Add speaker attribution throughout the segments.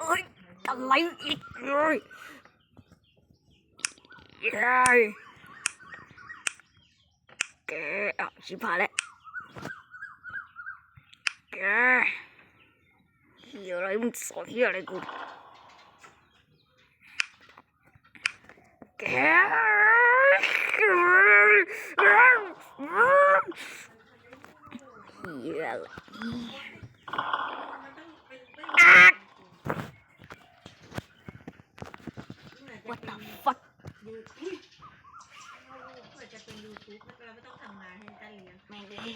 Speaker 1: เอ้ยอะไรอีกเลยยายแกอะชิบหายแล้วแกเฮียอะไรมึงสอนเฮียอะไรกูแกเฮียอะไรอะ What the fuck
Speaker 2: ยูเผื่อจะเป็นยูทูบเราไม่ต้องทำงานให้ต้าเลี้ยง
Speaker 1: แม่เลย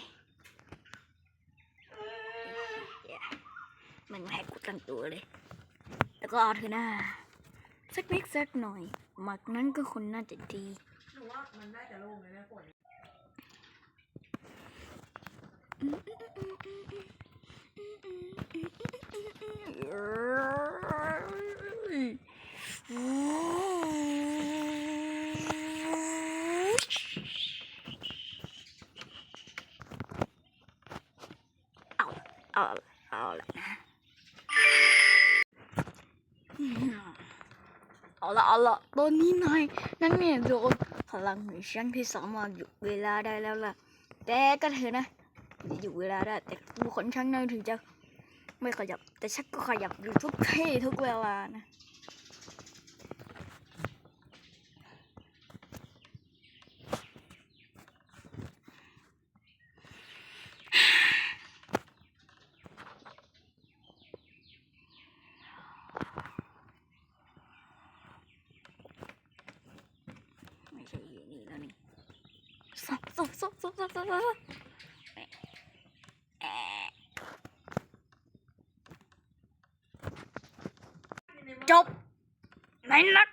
Speaker 1: มันแหกกูตั้งตัวเลย แล้วก็เอาเธอหน้าสักนิดสักหน่อย หมักนั้นก็คนน่าจะดี
Speaker 2: หนูว่ามันน่าจะโล่งเลยนะฝน
Speaker 1: เอ เอาเอาละนะเอาละเอาละตอนนี้นายนั่นเนี่ยโดนพลังของฉันที่สามารถหยุดเวลาได้แล้วล่ะ แต่ก็เถอะนะหยุดเวลาได้แต่บุคคลชั้นนั้นถึงจะไม่ขยับแต่ชักก็ขยับอยู่ทุกที่ทุกเวลานะ ไม่ใช่อยู่นี่แล้วนี่ซบ ซบซบซบซบซบซบแอะจบไหนนัก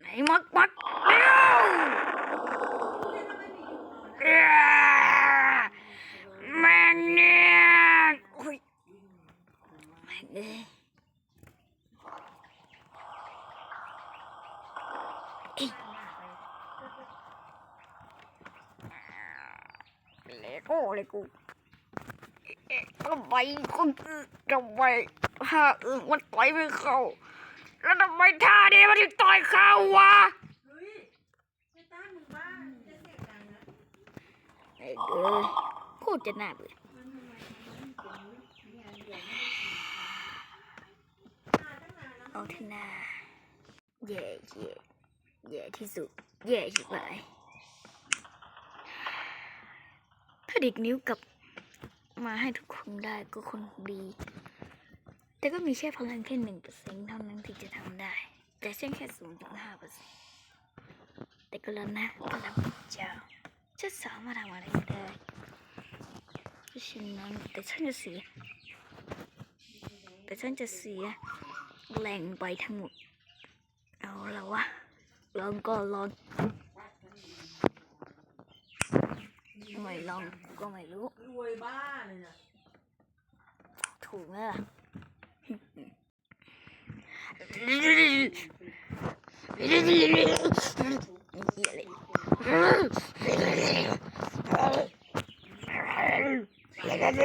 Speaker 1: ไหนมักมักเร็วเอ้ยแม่งเนี่ยโอ้ยแม่งเอ้ยเอ้ย เลโก้เลยกูเอ๊ะทำไมคนอื่นทำไมท่าอื่นมันต่อยไม่เข้า แล้วทำไมท่านี้มันถึงต่อยเข้าวะ
Speaker 2: เฮ้ยไม่ต้านมึงบ้าจะเสียงดังนะ
Speaker 1: ไอ้เกยโคตรจะน่าเบื่อ
Speaker 2: มันทำไมมันเป็นงานเดี๋ยวไม่ได้มาตั้งนานแล้ว
Speaker 1: เอาเถอะนาแย่แย่แย่ที่สุดแย่ชิบหาย ถ้าเด็กนิ้วกลับมาให้ทุกคนได้ก็คงดี แต่ก็มีแค่พลังแค่หนึ่งเปอร์เซ็นต์เท่านั้นที่จะทำได้ แต่เช่นแค่ศูนย์จุดห้าเปอร์เซ็นต์แต่ก็แล้วนะก็แล้วเจ้าจะสามารถทำอะไรก็ได้เพราะฉะนั้นแต่ฉันจะเสีย แต่ฉันจะเสียแรงไปทั้งหมด เอาละวะลองก็ลอง ไม่ลองก็ไม่รู้
Speaker 2: รวยบ้าเลยนะ
Speaker 1: ถูกไหมล่ะเหี้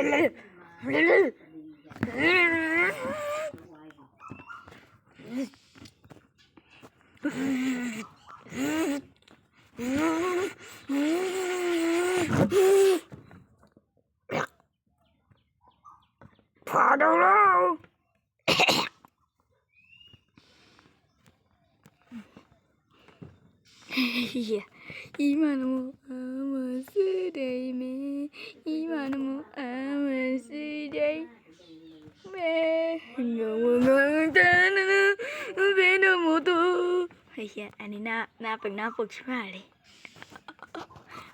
Speaker 1: ยเลยพอดูแล้วいや、今のも甘すでめ、今のも甘すでめ、のもがたなの、べのもと。ไอ้เหี้ยอันนี้หน้าหน้าเป็นหน้าปกใช่ไหมเลย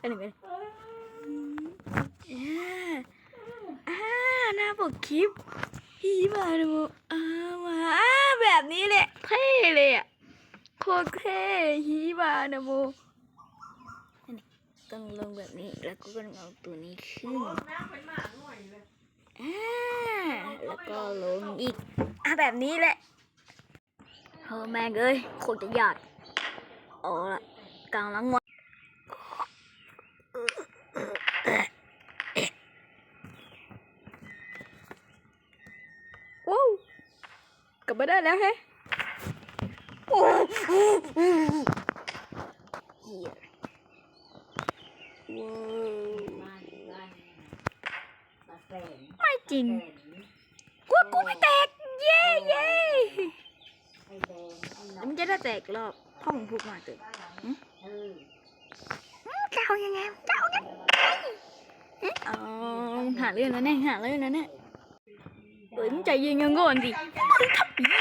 Speaker 1: อันนี้เป็นอ่าอ่าหน้าปกคลิปฮีมาโนอามาอ่าแบบนี้แหละเท่เลยอ่ะ โ คตรเท่ฮีบานะโมอันนี้ต้องลงแบบนี้แล้วก็ต้องเอาตัวนี้ขึ้น
Speaker 2: โอ้หน้าเป็นหมาหน่อยเลย
Speaker 1: อ่าแล้วก็ลงอีกอะแบบนี้แหละเฮ้แม่งเอ้ยโคตรจะยากเอาละกลางหลังวันว้าวกลับมาได้แล้วเฮ้
Speaker 2: Here. Whoa.
Speaker 1: ไม่จริงกลัวกูไม่แตก เย้เย้มันจะได้แตกรอบพ่อของพูกมาเติม
Speaker 2: เก่า
Speaker 1: ยังไงเก่ายังไงอ๋อหาเรื่องนะเนี่ยหาเรื่องนะเนี่ยเอ้ยใจเย็นเงินก่อนดิทับปี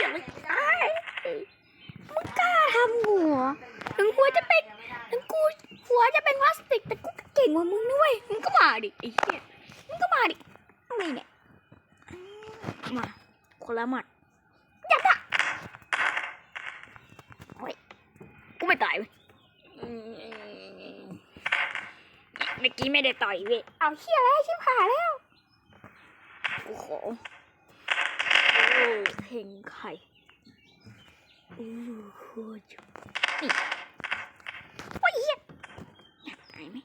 Speaker 1: กูก็เก่งกว่ามึงด้วยมึงก็มาดิไอ้เหี้ยมึงก็มาดินี่เนี่ยมาคนละหมัดยัดอะโอ้ยกูไม่ตายเว้ยเมื่อกี้ไม่ได้ต่อยเว้ยเอาเหี้ยอะไรชิบหายแล้วโอ้โหโอ้เพ่งไข่โอ้โหจุนี่โอ้ยเหี้ยตายไหม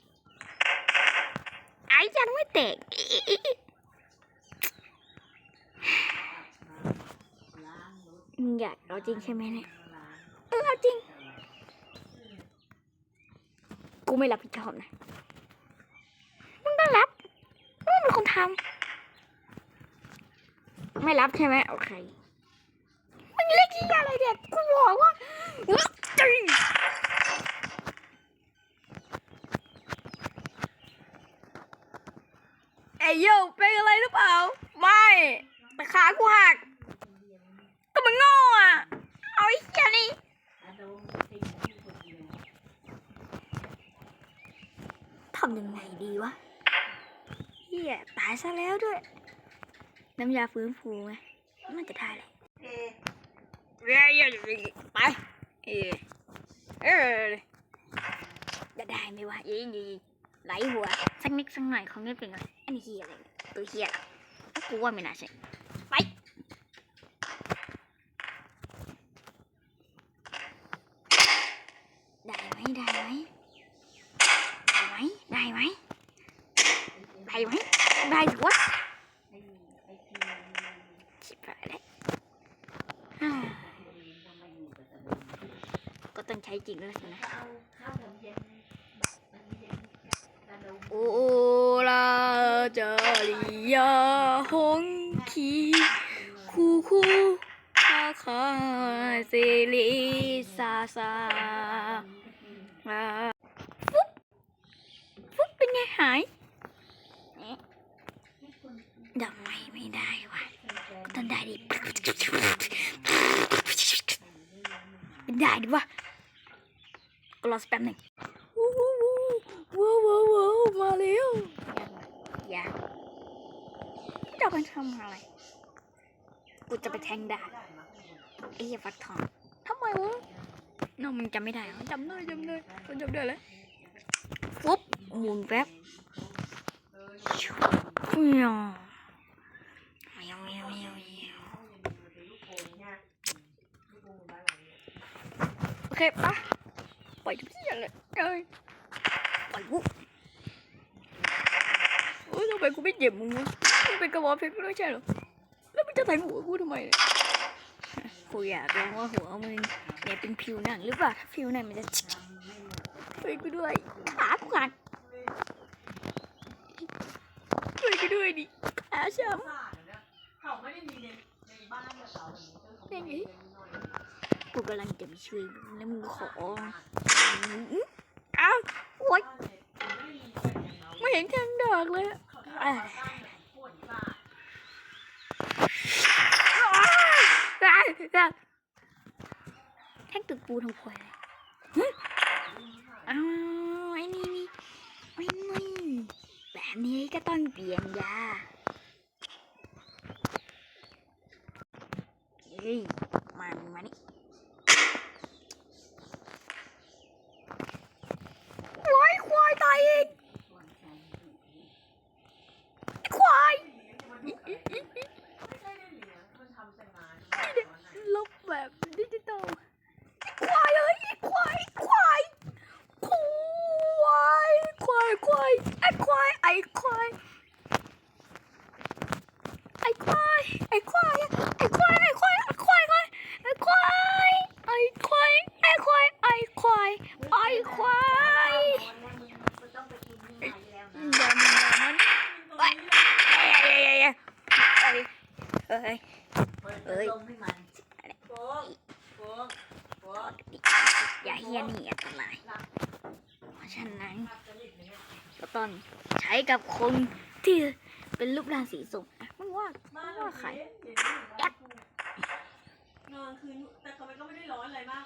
Speaker 1: ไอ้ยังไม่ แตกอิอิอิอิ
Speaker 2: ล้างรถ
Speaker 1: มึงอยากเอาจริงใช่ไหมเนี่ยเออเอาจริง กูไม่รับผิดชอบนะ มึงต้องรับ มึงเป็นคนทำ ไม่รับใช่ไหมโอเคมึงเรียกยี่อะไรเนี่ยกูบอกว่า จริงเอ้ยโยเป็นอะไรหรือเปล่า ไม่แต่ขากูหัก ก็มันโง่อะ เอาไอ้เหี้ยนี่
Speaker 2: อาโดมติดที่คนเดียว
Speaker 1: ทำยังไงดีวะเฮียตายซะแล้วด้วย น้ำยาฟื้นฟูไงน่าจะได้เลย
Speaker 2: เอ๊ะ
Speaker 1: เรียไปเออเออจะได้ไหมวะยิงยิงไหลหัวสักนิดสักหน่อยของนี่เป็นไง อันนี้เฮียอะไรเนี่ยตัวเฮียถ้ากูว่าไม่น่าใช่ไปได้ไหมได้ไหมได้ไหมได้ไหมได้ไหมได้ถือว่า
Speaker 2: ไอ้ไอ้ที่
Speaker 1: ชิบหายแล้วอ่า
Speaker 2: ทำไมอยู่กับตะโดม
Speaker 1: ก็ต้องใช้จริงแล้วสินะ
Speaker 2: เอาข้าวผมเย็นมันเย็นตะโดม
Speaker 1: โอลา จาริยาฮงคีคูคูคาคาเซลิซาซาฟุ๊บฟุ๊บเป็นไงหายเอ๊ะทำไมไม่ได้วะก็ต้องได้ดิได้ดิวะก็รอสักแป๊บหนึ่งว้าวว้าวว้าวมาแล้วอ ย่าจะเอาไปทำอะไร กูจะไปแทงดาไอ้เหี้ยฟักทองทำไมวะน้องมึงจำไม่ได้จำได้จำได้จำได้แล้วปุ๊บหมุนแป๊บเมียวเมียวเมียวเมียวโอเคปะปล่อยทุกอย่างเลยเอ้ยปล่อยกูโอ้ ไมกูไม่เจ็บมึงวะมึงเป็นกระบอกเพชรไม่ใช่เหรอ แล้วมึงจะแทงหัวกูทำไมเนี่ยกูอยากลองว่าหัวมึงเนี่ยเป็นผิวหนังหรือเปล่าถ้าผิวหนังมันจะช่วยกูด้วยขากูขาดช่วยกูด้วยดิขาช้ำ
Speaker 2: เขาไม่ได้มีในในบ้านกับเขาอย่างนี้
Speaker 1: กูกำลังจะไปช่วยมึงแล้วมึงขออ้าวโอ๊ยไม่เห็นทางดอกเลยอะอะได้ได้ แท่งตึกปูทำควยเลยอ้าวไอ้นี่นี่ไอ้นี่แบบนี้ก็ต้องเปลี่ยนยาเฮ้ยมานี่มานี่ว้ายควายตายเองายปล่อยควายเดี๋ยวมันเดี๋ยวมันเอ้ยเฮ้ยเฮ้ยเอ้ยอย่าเฮียนี่อันตรายเพราะฉะนั้นก็ต้องใช้กับคนที่เป็นรูปร่างสีส้มนะมันว่ามัว่าใคร
Speaker 2: นอนคืนแต่เขาไม่ก็ไม่ได้ร้อนอะไรมาก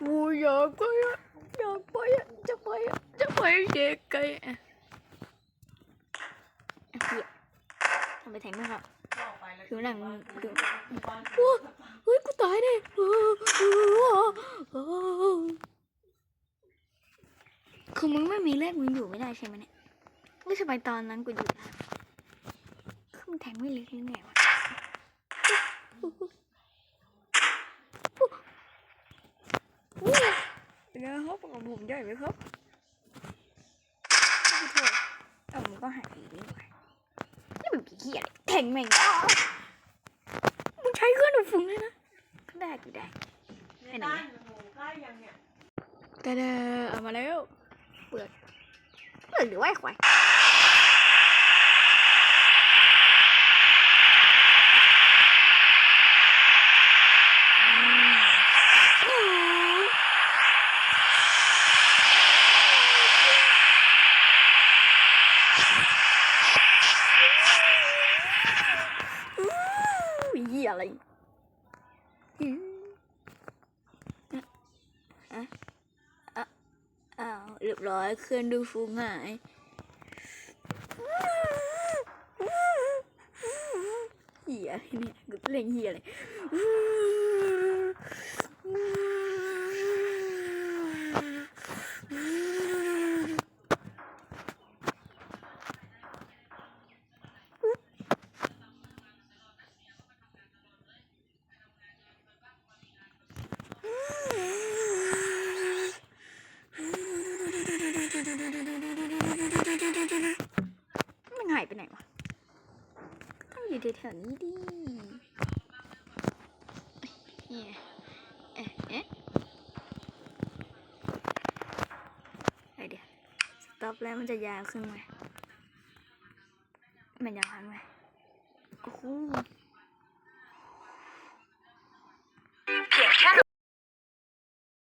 Speaker 2: กูอ
Speaker 1: ยากไปอะอยากไปอะจะไปอะจะไปเด็กไกลอะอะเฮียทำไปแทงไม่ครับ
Speaker 2: ก็ออกไปแล้ว
Speaker 1: ผิวหนังผิว
Speaker 2: บ้าน
Speaker 1: โอ้เฮ้ยกูตายเออเออเออคือมึงไม่มีเลือดมึงอยู่ไม่ได้ใช่ไหมเนี่ยไม่ทำไมตอนนั้นกูอยู่ได้คือมึงแทงไม่เลึกหรือไงวะ เป็นไงครับของผมใหญ่ไหมครับขอโทษเอ้มันก็หายอีกนี่หว่านี่มันกี่เหี้ยเลยแทงแม่งมึงใช้เครื่องดูดฝุ่นเลยนะก็ได้ก็ได้
Speaker 2: ในบ้านโอ้ใกล้ยังเนี่ย
Speaker 1: แต่เด้อเอามาแล้ว เปิดเปิดหรือว่าไอ้ควายอืมอู้เหี้ย อะไรอื้ออะอ้าวเรียบร้อยเคลื่อนดูฟูงหาย เหี้ยเนี่ยกูเล่นเหี้ยเลยรมันหายไปไหนวะต้องอยู่แถวๆนี้ดิเหี้ยเอ๊ะเอ๊ะไอเดี๋ยวสต็อปแล้วมันจะยาวขึ้นไหมมันยาวขึ้นไหมโอ้โห